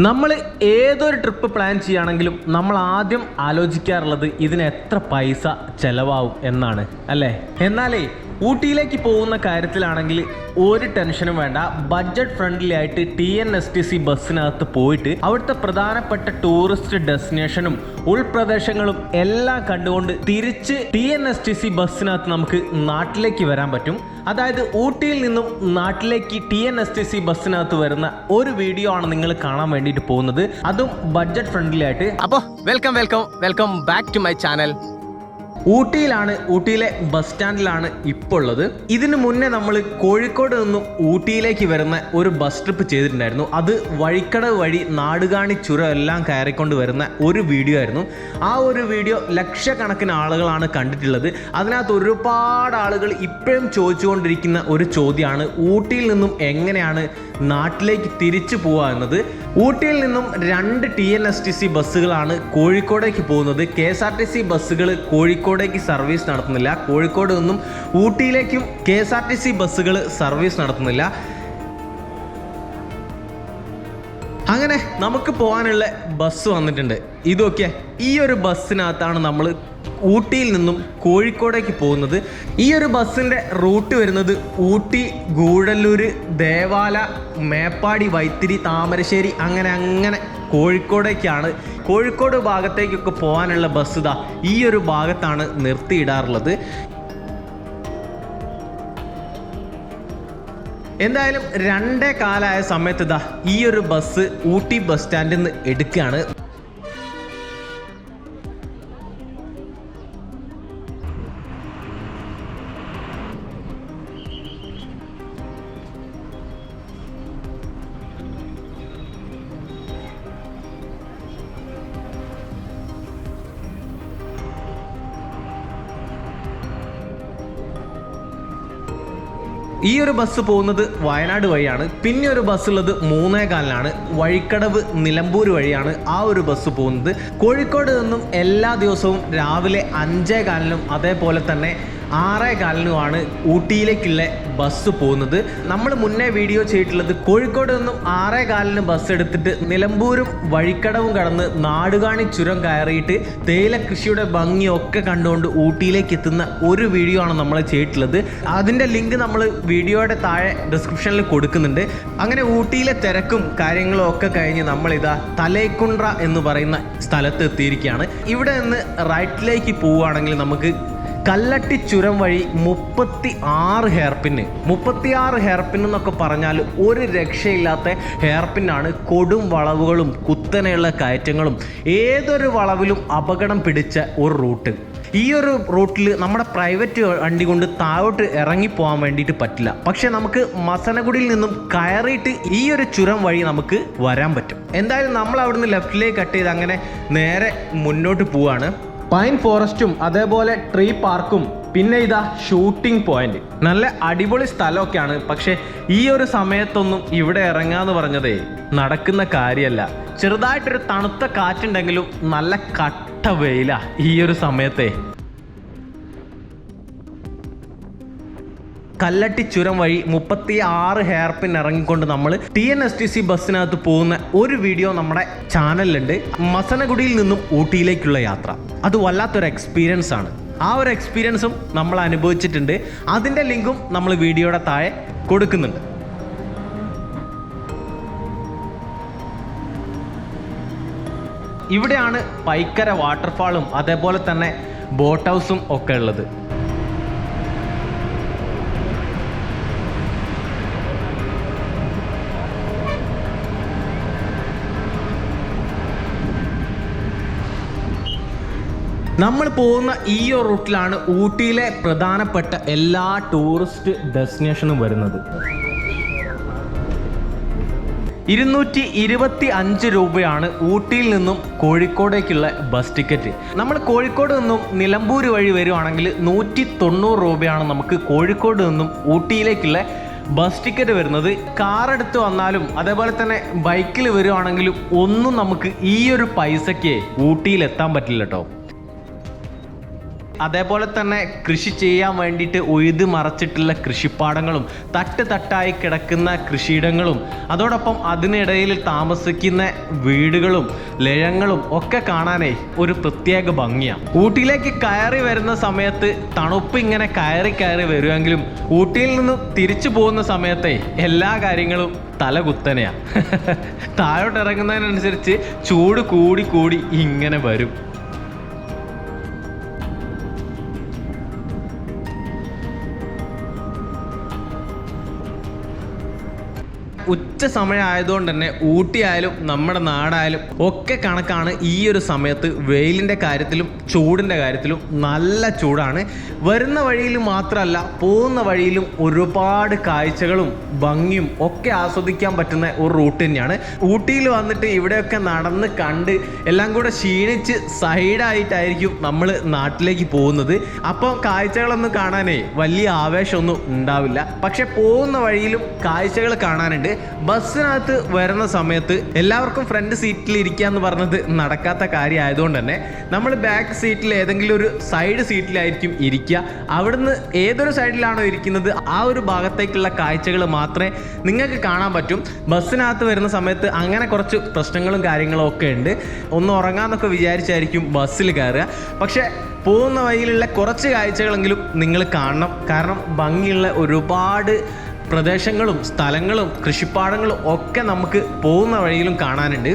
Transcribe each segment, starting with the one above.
നമ്മൾ ഏതൊരു trip plan ചെയ്യുകയാണെങ്കിലും നമ്മൾ ആദ്യം ആലോചിക്കാറുള്ളത് ഇതിന് എത്ര പൈസ ചെലവാകും എന്നാണ് അല്ലേ? എന്നാലേ ഊട്ടിയിലേക്ക് പോകുന്ന കാര്യത്തിലാണെങ്കിൽ ഒരു ടെൻഷനും വേണ്ട. ബഡ്ജറ്റ് ഫ്രണ്ട്ലി ആയിട്ട് T N S T C ബസ്സിനകത്ത് പോയിട്ട് അവിടുത്തെ പ്രധാനപ്പെട്ട ടൂറിസ്റ്റ് ഡെസ്റ്റിനേഷനും ഉൾപ്രദേശങ്ങളും എല്ലാം കണ്ടുകൊണ്ട് തിരിച്ച് T N S T C ബസ്സിനകത്ത് നമുക്ക് നാട്ടിലേക്ക് വരാൻ പറ്റും. അതായത് ഊട്ടിയിൽ നിന്നും നാട്ടിലേക്ക് T N S T C ബസ്സിനകത്ത് വരുന്ന ഒരു വീഡിയോ ആണ് നിങ്ങൾ കാണാൻ വേണ്ടിയിട്ട് പോകുന്നത്. അതും ബഡ്ജറ്റ് ഫ്രണ്ട്ലി ആയിട്ട്. അപ്പോൾ welcome welcome welcome back to my channel ഊട്ടിയിലാണ് ഊട്ടിയിലെ ബസ് സ്റ്റാൻഡിലാണ് ഇപ്പോൾ ഉള്ളത് ഇതിനു മുന്നേ നമ്മൾ കോഴിക്കോട് നിന്നും ഊട്ടിയിലേക്ക് വരുന്ന ഒരു ബസ് ട്രിപ്പ് ചെയ്തിട്ടുണ്ടായിരുന്നു. അത് വഴിക്കടവ് വഴി നാടുകാണി ചുരം എല്ലാം കയറിക്കൊണ്ട് വരുന്ന ഒരു വീഡിയോ ആയിരുന്നു. ആ ഒരു വീഡിയോ ലക്ഷക്കണക്കിന് ആളുകളാണ് കണ്ടിട്ടുള്ളത്. അതിനകത്ത് ഒരുപാട് ആളുകൾ ഇപ്പോഴും ചോദിച്ചുകൊണ്ടിരിക്കുന്ന ഒരു ചോദ്യമാണ് ഊട്ടിയിൽ നിന്നും എങ്ങനെയാണ് നാട്ടിലേക്ക് തിരിച്ചു പോവുക എന്നത് ഊട്ടിയിൽ നിന്നും രണ്ട് T N S T C ബസ്സുകളാണ് കോഴിക്കോടേക്ക് പോകുന്നത്. K S R T C ബസ്സുകൾ കോഴിക്കോടേക്ക് സർവീസ് നടത്തുന്നില്ല. കോഴിക്കോട് നിന്നും ഊട്ടിയിലേക്കും K S R T C ബസ്സുകൾ സർവീസ് നടത്തുന്നില്ല. അങ്ങനെ നമുക്ക് പോകാനുള്ള ബസ് വന്നിട്ടുണ്ട്. ഇതൊക്കെ ഈ ഒരു ബസ്സിനകത്താണ് നമ്മൾ ഊട്ടിയിൽ നിന്നും കോഴിക്കോടേക്ക് പോകുന്നത്. ഈ ഒരു ബസ്സിന്റെ റൂട്ട് വരുന്നത് ഊട്ടി ഗൂഡല്ലൂർ ദേവാല മേപ്പാടി വൈത്തിരി താമരശ്ശേരി അങ്ങനെ അങ്ങനെ കോഴിക്കോടേക്കാണ്. കോഴിക്കോട് ഭാഗത്തേക്കൊക്കെ പോകാനുള്ള ബസ് ഇതാ ഈ ഒരു ഭാഗത്താണ് നിർത്തിയിടാറുള്ളത്. എന്തായാലും രണ്ടേ കാലായ സമയത്ത് ഇതാ ഈ ഒരു ബസ് ഊട്ടി ബസ് സ്റ്റാൻഡിൽ നിന്ന് എടുക്കുകയാണ്. ഈ ഒരു ബസ് പോകുന്നത് വയനാട് വഴിയാണ്. പിന്നെ ഒരു ബസ് ഉള്ളത് മൂന്നേ കാലിനാണ് വഴിക്കടവ് നിലമ്പൂർ വഴിയാണ് ആ ഒരു ബസ് പോകുന്നത്. കോഴിക്കോട് നിന്നും എല്ലാ ദിവസവും രാവിലെ അഞ്ചേ കാലിനും അതേപോലെ തന്നെ ആറേ കാലിനുമാണ് ഊട്ടിയിലേക്കുള്ള ബസ് പോകുന്നത്. നമ്മൾ മുന്നേ വീഡിയോ ചെയ്തിട്ടുള്ളത് കോഴിക്കോട് നിന്നും ആറേ കാലിന് ബസ് എടുത്തിട്ട് നിലമ്പൂരും വഴിക്കടവും കടന്ന് നാടുകാണി ചുരം കയറിയിട്ട് തേയില കൃഷിയുടെ ഭംഗിയൊക്കെ കണ്ടുകൊണ്ട് ഊട്ടിയിലേക്ക് എത്തുന്ന ഒരു വീഡിയോ ആണ് നമ്മൾ ചെയ്തിട്ടുള്ളത്. അതിന്റെ ലിങ്ക് നമ്മൾ വീഡിയോയുടെ താഴെ ഡിസ്ക്രിപ്ഷനിൽ കൊടുക്കുന്നുണ്ട്. അങ്ങനെ ഊട്ടിയിലെ തിരക്കും കാര്യങ്ങളും ഒക്കെ കഴിഞ്ഞ് നമ്മളിതാ തലേക്കുണ്ട്ര എന്ന് പറയുന്ന സ്ഥലത്ത് എത്തിയിരിക്കുകയാണ്. ഇവിടെ നിന്ന് റൈറ്റിലേക്ക് പോവുകയാണെങ്കിൽ നമുക്ക് കല്ലട്ടി ചുരം വഴി മുപ്പത്തി ആറ് ഹെയർപിന്. മുപ്പത്തി ആറ് ഹെയർപിൻ എന്നൊക്കെ പറഞ്ഞാൽ ഒരു രക്ഷയില്ലാത്ത ഹെയർപിന്നാണ് കൊടും വളവുകളും കുത്തനെയുള്ള കയറ്റങ്ങളും ഏതൊരു വളവിലും അപകടം പിടിച്ച ഒരു റൂട്ട്. ഈ ഒരു റൂട്ടിൽ നമ്മുടെ പ്രൈവറ്റ് വണ്ടി കൊണ്ട് താഴോട്ട് ഇറങ്ങി പോകാൻ വേണ്ടിയിട്ട് പറ്റില്ല. പക്ഷെ നമുക്ക് മസനഗുഡിയിൽ നിന്നും കയറിയിട്ട് ഈ ഒരു ചുരം വഴി നമുക്ക് വരാൻ പറ്റും. എന്തായാലും നമ്മൾ അവിടുന്ന് ലെഫ്റ്റിലേക്ക് കട്ട് ചെയ്ത് അങ്ങനെ നേരെ മുന്നോട്ട് പോവാണ്. പൈൻ ഫോറസ്റ്റും അതേപോലെ ട്രീ പാർക്കും. പിന്നെ ഇതാ ഷൂട്ടിംഗ് പോയിന്റ്. നല്ല അടിപൊളി സ്ഥലമൊക്കെയാണ്. പക്ഷെ ഈ ഒരു സമയത്തൊന്നും ഇവിടെ ഇറങ്ങാന്ന് പറഞ്ഞതേ നടക്കുന്ന കാര്യമല്ല ചെറുതായിട്ടൊരു തണുത്ത കാറ്റുണ്ടെങ്കിലും നല്ല കട്ട വെയിലാ ഈ ഒരു സമയത്തെ. കല്ലട്ടി ചുരം വഴി മുപ്പത്തി ആറ് ഹെയർ പിൻ ഇറങ്ങിക്കൊണ്ട് നമ്മൾ T N S T C ബസ്സിനകത്ത് പോകുന്ന ഒരു വീഡിയോ നമ്മുടെ ചാനലിലുണ്ട് മസനഗുഡിയിൽ നിന്നും ഊട്ടിയിലേക്കുള്ള യാത്ര. അത് വല്ലാത്തൊരു എക്സ്പീരിയൻസ് ആണ്. ആ ഒരു എക്സ്പീരിയൻസും നമ്മൾ അനുഭവിച്ചിട്ടുണ്ട്. അതിന്റെ ലിങ്കും നമ്മൾ വീഡിയോയുടെ താഴെ കൊടുക്കുന്നുണ്ട്. ഇവിടെയാണ് പൈക്കര വാട്ടർഫാളും അതേപോലെ തന്നെ ബോട്ട് ഹൗസും ഒക്കെ ഉള്ളത്. നമ്മൾ പോകുന്ന ഈ ഒരു റൂട്ടിലാണ് ഊട്ടിയിലെ പ്രധാനപ്പെട്ട എല്ലാ ടൂറിസ്റ്റ് ഡെസ്റ്റിനേഷനും വരുന്നത്. ഇരുന്നൂറ്റി ഇരുപത്തി അഞ്ച് രൂപയാണ് ഊട്ടിയിൽ നിന്നും കോഴിക്കോടേക്കുള്ള ബസ് ടിക്കറ്റ് നമ്മൾ കോഴിക്കോട് നിന്നും നിലമ്പൂർ വഴി വരുവാണെങ്കിൽ നൂറ്റി തൊണ്ണൂറ് രൂപയാണ് നമുക്ക് കോഴിക്കോട് നിന്നും ഊട്ടിയിലേക്കുള്ള ബസ് ടിക്കറ്റ് വരുന്നത്. കാർ എടുത്ത് വന്നാലും അതേപോലെ തന്നെ ബൈക്കിൽ വരുവാണെങ്കിലും ഒന്നും നമുക്ക് ഈ ഒരു പൈസയ്ക്ക് ഊട്ടിയിൽ എത്താൻ പറ്റില്ല കേട്ടോ അതേപോലെ തന്നെ കൃഷി ചെയ്യാൻ വേണ്ടിയിട്ട് ഉഴുത് മറച്ചിട്ടുള്ള കൃഷിപ്പാടങ്ങളും തട്ട് തട്ടായി കിടക്കുന്ന കൃഷിയിടങ്ങളും അതോടൊപ്പം അതിനിടയിൽ താമസിക്കുന്ന വീടുകളും ലയങ്ങളും ഒക്കെ കാണാനേ ഒരു പ്രത്യേക ഭംഗിയാണ് ഊട്ടിയിലേക്ക് കയറി വരുന്ന സമയത്ത് തണുപ്പ് ഇങ്ങനെ കയറി കയറി വരുമെങ്കിലും ഊട്ടിയിൽ നിന്ന് തിരിച്ചു പോകുന്ന സമയത്തെ എല്ലാ കാര്യങ്ങളും തല കുത്തനെയാ താഴോട്ട് ഇറങ്ങുന്നതിനനുസരിച്ച് ചൂട് കൂടി കൂടി ഇങ്ങനെ വരും. ഉച്ച സമയമായതുകൊണ്ട് തന്നെ ഊട്ടിയായാലും നമ്മുടെ നാടായാലും ഒക്കെ കണക്കാണ് ഈ ഒരു സമയത്ത് വെയിലിന്റെ കാര്യത്തിലും ചൂടിന്റെ കാര്യത്തിലും നല്ല ചൂടാണ്. വരുന്ന വഴിയിൽ മാത്രമല്ല പോകുന്ന വഴിയിലും ഒരുപാട് കാഴ്ചകളും ഭംഗിയും ഒക്കെ ആസ്വദിക്കാൻ പറ്റുന്ന ഒരു റൂട്ട് തന്നെയാണ്. ഊട്ടിയിൽ വന്നിട്ട് ഇവിടെയൊക്കെ നടന്ന് കണ്ട് എല്ലാം കൂടെ ക്ഷീണിച്ച് സൈഡായിട്ടായിരിക്കും നമ്മൾ നാട്ടിലേക്ക് പോകുന്നത്. അപ്പോൾ കാഴ്ചകളൊന്നും കാണാനേ വലിയ ആവേശമൊന്നും ഉണ്ടാവില്ല. പക്ഷെ പോകുന്ന വഴിയിലും കാഴ്ചകൾ കാണാനുണ്ട്. ബസ്സിനകത്ത് വരുന്ന സമയത്ത് എല്ലാവർക്കും ഫ്രണ്ട് സീറ്റിൽ ഇരിക്കുക എന്ന് പറഞ്ഞത് നടക്കാത്ത കാര്യം ആയതുകൊണ്ട് തന്നെ നമ്മൾ ബാക്ക് സീറ്റിൽ ഏതെങ്കിലും ഒരു സൈഡ് സീറ്റിലായിരിക്കും ഇരിക്കുക. അവിടുന്ന് ഏതൊരു സൈഡിലാണോ ഇരിക്കുന്നത് ആ ഒരു ഭാഗത്തേക്കുള്ള കാഴ്ചകൾ മാത്രമേ നിങ്ങൾക്ക് കാണാൻ പറ്റും. ബസ്സിനകത്ത് വരുന്ന സമയത്ത് അങ്ങനെ കുറച്ച് പ്രശ്നങ്ങളും കാര്യങ്ങളും ഒക്കെ ഉണ്ട്. ഒന്ന് ഉറങ്ങാമെന്നൊക്കെ വിചാരിച്ചായിരിക്കും ബസ്സിൽ കയറുക. പക്ഷേ പോകുന്ന വഴിയിലുള്ള കുറച്ച് കാഴ്ചകളെങ്കിലും നിങ്ങൾ കാണണം. കാരണം ഭംഗിയുള്ള ഒരുപാട് പ്രദേശങ്ങളും സ്ഥലങ്ങളും കൃഷിപ്പാടങ്ങളും ഒക്കെ നമുക്ക് പോകുന്ന വഴിയിലും കാണാനുണ്ട്.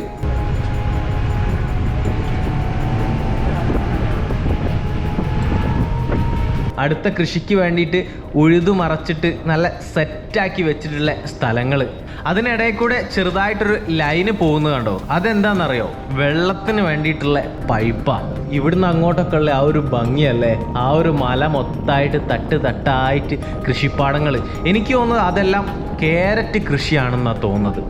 അടുത്ത കൃഷിക്ക് വേണ്ടിയിട്ട് ഉഴുതു മറച്ചിട്ട് നല്ല സെറ്റാക്കി വെച്ചിട്ടുള്ള സ്ഥലങ്ങൾ. അതിനിടയിൽ കൂടെ ചെറുതായിട്ടൊരു ലൈന് പോകുന്നത് കണ്ടോ? അതെന്താണെന്നറിയോ വെള്ളത്തിന് വേണ്ടിയിട്ടുള്ള പൈപ്പാണ് ഇവിടുന്ന് അങ്ങോട്ടൊക്കെ ഉള്ള ആ ഒരു ഭംഗിയല്ലേ? ആ ഒരു മല മൊത്തമായിട്ട് തട്ട് തട്ടായിട്ട് കൃഷിപ്പാടങ്ങൾ എനിക്ക് തോന്നുന്നത് അതെല്ലാം കേരറ്റ് കൃഷിയാണെന്നാണ് തോന്നുന്നത്.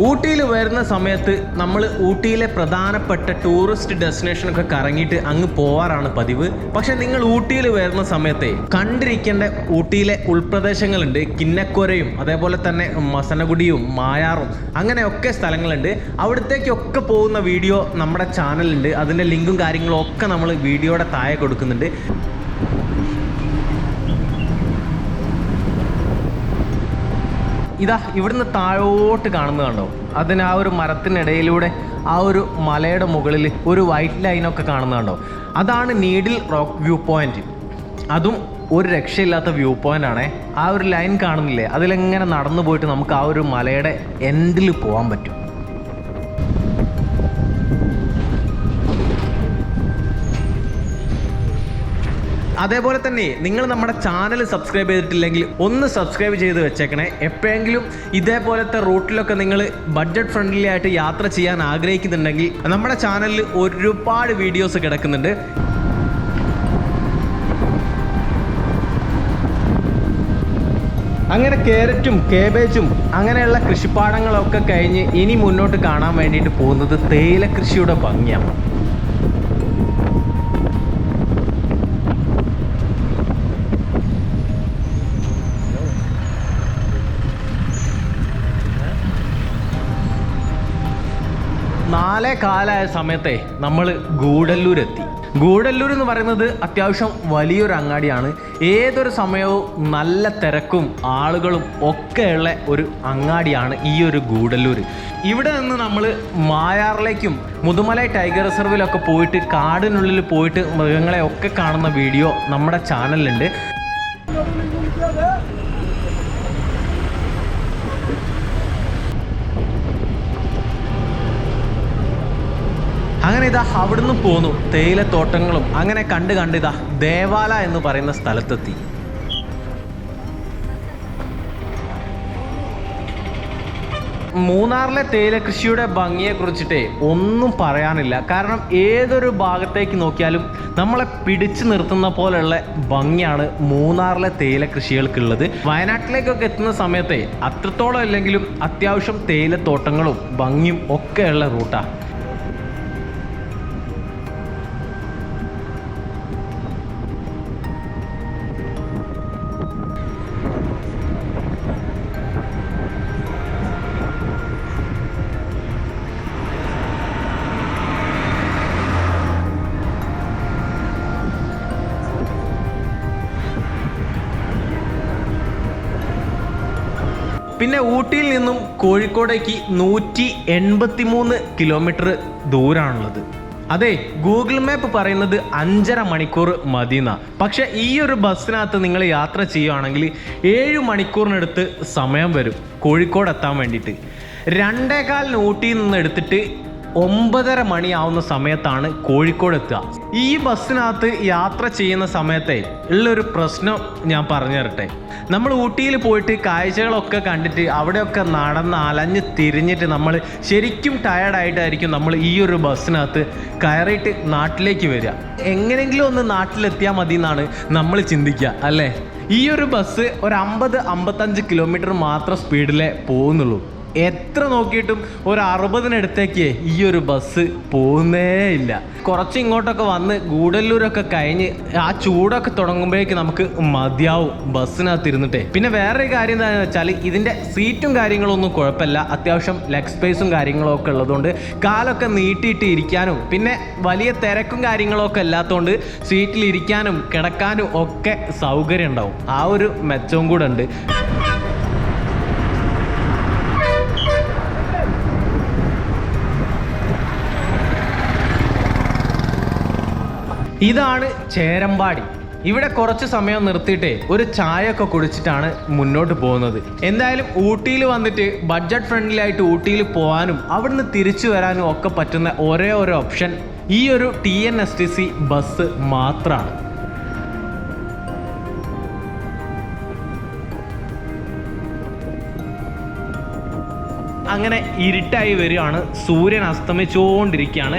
ഊട്ടിയിൽ വരുന്ന സമയത്ത് നമ്മൾ ഊട്ടിയിലെ പ്രധാനപ്പെട്ട ടൂറിസ്റ്റ് ഡെസ്റ്റിനേഷനൊക്കെ കറങ്ങിയിട്ട് അങ്ങ് പോവാറാണ് പതിവ്. പക്ഷെ നിങ്ങൾ ഊട്ടിയിൽ വരുന്ന സമയത്തെ കണ്ടിരിക്കേണ്ട ഊട്ടിയിലെ ഉൾപ്രദേശങ്ങളുണ്ട്. കിന്നക്കൊരയും അതേപോലെ തന്നെ മസനഗുഡിയും മായാറും അങ്ങനെയൊക്കെ സ്ഥലങ്ങളുണ്ട്. അവിടത്തേക്കൊക്കെ പോകുന്ന വീഡിയോ നമ്മുടെ ചാനലുണ്ട് അതിന്റെ ലിങ്കും കാര്യങ്ങളും ഒക്കെ നമ്മൾ വീഡിയോയുടെ താഴെ കൊടുക്കുന്നുണ്ട്. ഇതാ ഇവിടുന്ന് താഴോട്ട് കാണുന്നത് കണ്ടോ? അതിന് ആ ഒരു മരത്തിനിടയിലൂടെ ആ ഒരു മലയുടെ മുകളിൽ ഒരു വൈറ്റ് ലൈനൊക്കെ കാണുന്നത് കണ്ടോ? അതാണ് നീഡിൽ റോക്ക് വ്യൂ പോയിന്റ് അതും ഒരു രക്ഷയില്ലാത്ത വ്യൂ പോയിന്റ് ആണേ. ആ ഒരു ലൈൻ കാണുന്നില്ലേ? അതിലെങ്ങനെ നടന്നു പോയിട്ട് നമുക്ക് ആ ഒരു മലയുടെ എൻഡിൽ പോകാൻ പറ്റും? അതേപോലെ തന്നെ നിങ്ങൾ നമ്മുടെ ചാനൽ സബ്സ്ക്രൈബ് ചെയ്തിട്ടില്ലെങ്കിൽ ഒന്ന് സബ്സ്ക്രൈബ് ചെയ്ത് വെച്ചേക്കണേ. എപ്പോഴെങ്കിലും ഇതേപോലത്തെ റൂട്ടിലൊക്കെ നിങ്ങൾ ബഡ്ജറ്റ് ഫ്രണ്ട്ലി ആയിട്ട് യാത്ര ചെയ്യാൻ ആഗ്രഹിക്കുന്നുണ്ടെങ്കിൽ നമ്മുടെ ചാനലിൽ ഒരുപാട് വീഡിയോസ് കിടക്കുന്നുണ്ട്. അങ്ങനെ കാരറ്റും കേബേജും അങ്ങനെയുള്ള കൃഷിപ്പാടങ്ങളൊക്കെ കഴിഞ്ഞ് ഇനി മുന്നോട്ട് കാണാൻ വേണ്ടിയിട്ട് പോകുന്നത് തേയില കൃഷിയുടെ ഭംഗിയാണ്. നാലേ കാലായ സമയത്തെ നമ്മൾ ഗൂഡല്ലൂർ എത്തി ഗൂഡല്ലൂർ എന്ന് പറയുന്നത് അത്യാവശ്യം വലിയൊരു അങ്ങാടിയാണ്. ഏതൊരു സമയവും നല്ല തിരക്കും ആളുകളും ഒക്കെയുള്ള ഒരു അങ്ങാടിയാണ് ഈ ഒരു ഗൂഡല്ലൂർ ഇവിടെ നിന്ന് നമ്മൾ മായാറിലേക്കും മുതുമല ടൈഗർ റിസർവിലൊക്കെ പോയിട്ട് കാടിനുള്ളിൽ പോയിട്ട് മൃഗങ്ങളെ ഒക്കെ കാണുന്ന വീഡിയോ നമ്മുടെ ചാനലിലുണ്ട്. അങ്ങനെ ഇതാ അവിടുന്ന് പോന്നു തേയിലത്തോട്ടങ്ങളും അങ്ങനെ കണ്ട് കണ്ട് ഇതാ ദേവാല എന്ന് പറയുന്ന സ്ഥലത്തെത്തി. മൂന്നാറിലെ തേയില കൃഷിയുടെ ഭംഗിയെ കുറിച്ചിട്ടേ ഒന്നും പറയാനില്ല. കാരണം ഏതൊരു ഭാഗത്തേക്ക് നോക്കിയാലും നമ്മളെ പിടിച്ചു നിർത്തുന്ന പോലെയുള്ള ഭംഗിയാണ് മൂന്നാറിലെ തേയില കൃഷികൾക്കുള്ളത്. വയനാട്ടിലേക്കൊക്കെ എത്തുന്ന സമയത്തെ അത്രത്തോളം ഇല്ലെങ്കിലും അത്യാവശ്യം തേയിലത്തോട്ടങ്ങളും ഭംഗിയും ഒക്കെയുള്ള റൂട്ടാണ് പിന്നെ ഊട്ടിയിൽ നിന്നും കോഴിക്കോടേക്ക് നൂറ്റി എൺപത്തി മൂന്ന് കിലോമീറ്റർ ദൂരമാണുള്ളത് അതെ ഗൂഗിൾ മാപ്പ് പറയുന്നത് അഞ്ചര മണിക്കൂർ മതിയെന്ന പക്ഷെ ഈ ഒരു ബസ്സിനകത്ത് നിങ്ങൾ യാത്ര ചെയ്യുകയാണെങ്കിൽ ഏഴ് മണിക്കൂറിനടുത്ത് സമയം വരും കോഴിക്കോട് എത്താൻ വേണ്ടിയിട്ട്. രണ്ടേകാലിന് ഊട്ടിയിൽ നിന്ന് എടുത്തിട്ട് ഒമ്പതര മണിയാവുന്ന സമയത്താണ് കോഴിക്കോട് എത്തുക. ഈ ബസ്സിനകത്ത് യാത്ര ചെയ്യുന്ന സമയത്തെ ഉള്ളൊരു പ്രശ്നം ഞാൻ പറഞ്ഞു തരട്ടെ. നമ്മൾ ഊട്ടിയിൽ പോയിട്ട് കാഴ്ചകളൊക്കെ കണ്ടിട്ട് അവിടെയൊക്കെ നടന്ന് അലഞ്ഞ് തിരിഞ്ഞിട്ട് നമ്മൾ ശരിക്കും ടയർഡായിട്ടായിരിക്കും നമ്മൾ ഈ ഒരു ബസ്സിനകത്ത് കയറിയിട്ട് നാട്ടിലേക്ക് വരിക. എങ്ങനെയെങ്കിലും ഒന്ന് നാട്ടിലെത്തിയാൽ മതി എന്നാണ് നമ്മൾ ചിന്തിക്കുക അല്ലേ? ഈ ഒരു ബസ് ഒരു അമ്പത് അമ്പത്തഞ്ച് കിലോമീറ്റർ മാത്രം സ്പീഡിലേ പോകുന്നുള്ളൂ. എത്ര നോക്കിയിട്ടും ഒരു അറുപതിനടുത്തേക്ക് ഈ ഒരു ബസ് പോകുന്നേ ഇല്ല. കുറച്ച് ഇങ്ങോട്ടൊക്കെ വന്ന് ഗൂഡല്ലൂരൊക്കെ കഴിഞ്ഞ് ആ ചൂടൊക്കെ തുടങ്ങുമ്പോഴേക്ക് നമുക്ക് മതിയാവും ബസ്സിനകത്ത് ഇരുന്നിട്ടേ. പിന്നെ വേറൊരു കാര്യം എന്താണെന്ന് വെച്ചാൽ ഇതിന്റെ സീറ്റും കാര്യങ്ങളൊന്നും കുഴപ്പമില്ല. അത്യാവശ്യം ലെഗ് സ്പേസും കാര്യങ്ങളും ഒക്കെ ഉള്ളതുകൊണ്ട് കാലൊക്കെ നീട്ടിയിട്ട് ഇരിക്കാനും പിന്നെ വലിയ തിരക്കും കാര്യങ്ങളൊക്കെ ഇല്ലാത്തതുകൊണ്ട് സീറ്റിൽ ഇരിക്കാനും കിടക്കാനും ഒക്കെ സൗകര്യം ഉണ്ടാവും. ആ ഒരു മെച്ചവും കൂടെ ഉണ്ട്. ഇതാണ് ചേരമ്പാടി. ഇവിടെ കുറച്ച് സമയം നിർത്തിയിട്ട് ഒരു ചായ ഒക്കെ കുടിച്ചിട്ടാണ് മുന്നോട്ട് പോകുന്നത്. എന്തായാലും ഊട്ടിയിൽ വന്നിട്ട് ബഡ്ജറ്റ് ഫ്രണ്ട്ലി ആയിട്ട് ഊട്ടിയിൽ പോകാനും അവിടുന്ന് തിരിച്ചു വരാനും ഒക്കെ പറ്റുന്ന ഒരേ ഒരു ഓപ്ഷൻ ഈ ഒരു T N S T C bus മാത്രമാണ് അങ്ങനെ ഇരുട്ടായി വരികയാണ്. സൂര്യൻ അസ്തമിച്ചുകൊണ്ടിരിക്കുകയാണ്.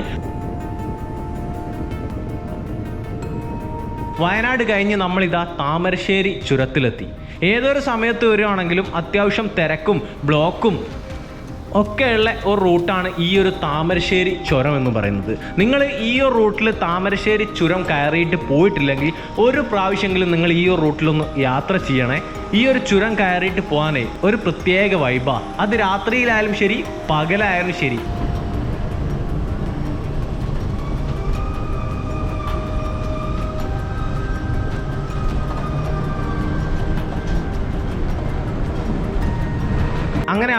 വയനാട് കഴിഞ്ഞ് നമ്മളിതാ താമരശ്ശേരി ചുരത്തിലെത്തി. ഏതൊരു സമയത്ത് വരുവാണെങ്കിലും അത്യാവശ്യം തിരക്കും ബ്ലോക്കും ഒക്കെയുള്ള ഒരു റൂട്ടാണ് ഈ ഒരു താമരശ്ശേരി ചുരം എന്ന് പറയുന്നത്. നിങ്ങൾ ഈ ഒരു റൂട്ടിൽ താമരശ്ശേരി ചുരം കയറിയിട്ട് പോയിട്ടില്ലെങ്കിൽ ഒരു പ്രാവശ്യമെങ്കിലും നിങ്ങൾ ഈ ഒരു റൂട്ടിലൊന്ന് യാത്ര ചെയ്യണേ. ഈ ഒരു ചുരം കയറിയിട്ട് പോകാനേ ഒരു പ്രത്യേക വൈബാ അത് രാത്രിയിലായാലും ശരി പകലായാലും ശരി.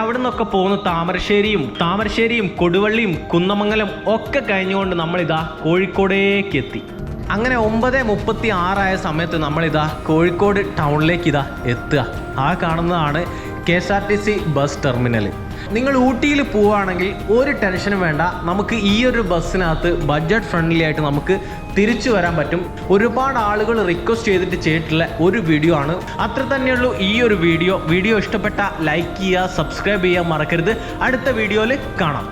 അവിടെ നിന്നൊക്കെ പോകുന്ന താമരശ്ശേരിയും. താമരശ്ശേരിയും കൊടുവള്ളിയും കുന്നമംഗലം ഒക്കെ കഴിഞ്ഞുകൊണ്ട് നമ്മളിതാ കോഴിക്കോടേക്ക് എത്തി. അങ്ങനെ ഒമ്പത് മുപ്പത്തി ആറായ സമയത്ത് നമ്മളിതാ കോഴിക്കോട് ടൗണിലേക്ക് ഇതാ എത്തുക. ആ കാണുന്നതാണ് K S R T C bus terminal നിങ്ങൾ ഊട്ടിയിൽ പോവുകയാണെങ്കിൽ ഒരു ടെൻഷനും വേണ്ട. നമുക്ക് ഈ ഒരു ബസ്സിനകത്ത് ബഡ്ജറ്റ് ഫ്രണ്ട്ലി ആയിട്ട് നമുക്ക് തിരിച്ചു വരാൻ പറ്റും. ഒരുപാട് ആളുകൾ റിക്വസ്റ്റ് ചെയ്തിട്ട് ചെയ്തിട്ടുള്ള ഒരു വീഡിയോ ആണ്. അത്ര തന്നെയുള്ളൂ ഈ ഒരു വീഡിയോ വീഡിയോ ഇഷ്ടപ്പെട്ട ലൈക്ക് ചെയ്യുക സബ്സ്ക്രൈബ് ചെയ്യുക മറക്കരുത്. അടുത്ത വീഡിയോയിൽ കാണാം.